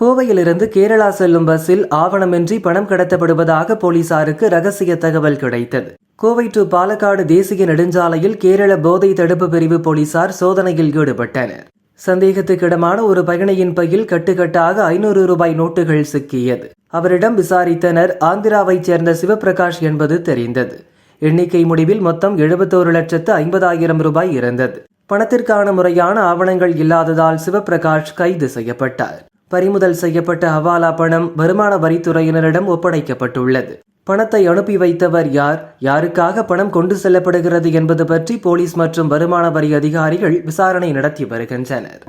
கோவையிலிருந்து கேரளா செல்லும் பஸ்ஸில் ஆவணமின்றி பணம் கடத்தப்படுவதாக போலீசாருக்கு ரகசிய தகவல் கிடைத்தது. கோவை டு பாலக்காடு தேசிய நெடுஞ்சாலையில் கேரள போதை தடுப்பு பிரிவு போலீசார் சோதனையில் ஈடுபட்டனர். சந்தேகத்துக்கிடமான ஒரு பயணியின் பையில் கட்டுக்கட்டாக ஐநூறு ரூபாய் நோட்டுகள் சிக்கியது. அவரிடம் விசாரித்தனர் ஆந்திராவைச் சேர்ந்த சிவபிரகாஷ் என்பது தெரிந்தது. எண்ணிக்கை முடிவில் மொத்தம் எழுபத்தோரு லட்சத்து ஐம்பதாயிரம் ரூபாய் இருந்தது. பணத்திற்கான முறையான ஆவணங்கள் இல்லாததால் சிவபிரகாஷ் கைது செய்யப்பட்டார். பறிமுதல் செய்யப்பட்ட ஹவாலா பணம் வருமான வரித்துறையினரிடம் ஒப்படைக்கப்பட்டுள்ளது. பணத்தை அனுப்பி வைத்தவர் யார் யாருக்காக பணம் கொண்டு செல்லப்படுகிறது என்பது பற்றி போலீஸ் மற்றும் வருமான வரி அதிகாரிகள் விசாரணை நடத்தி வருகின்றனர்.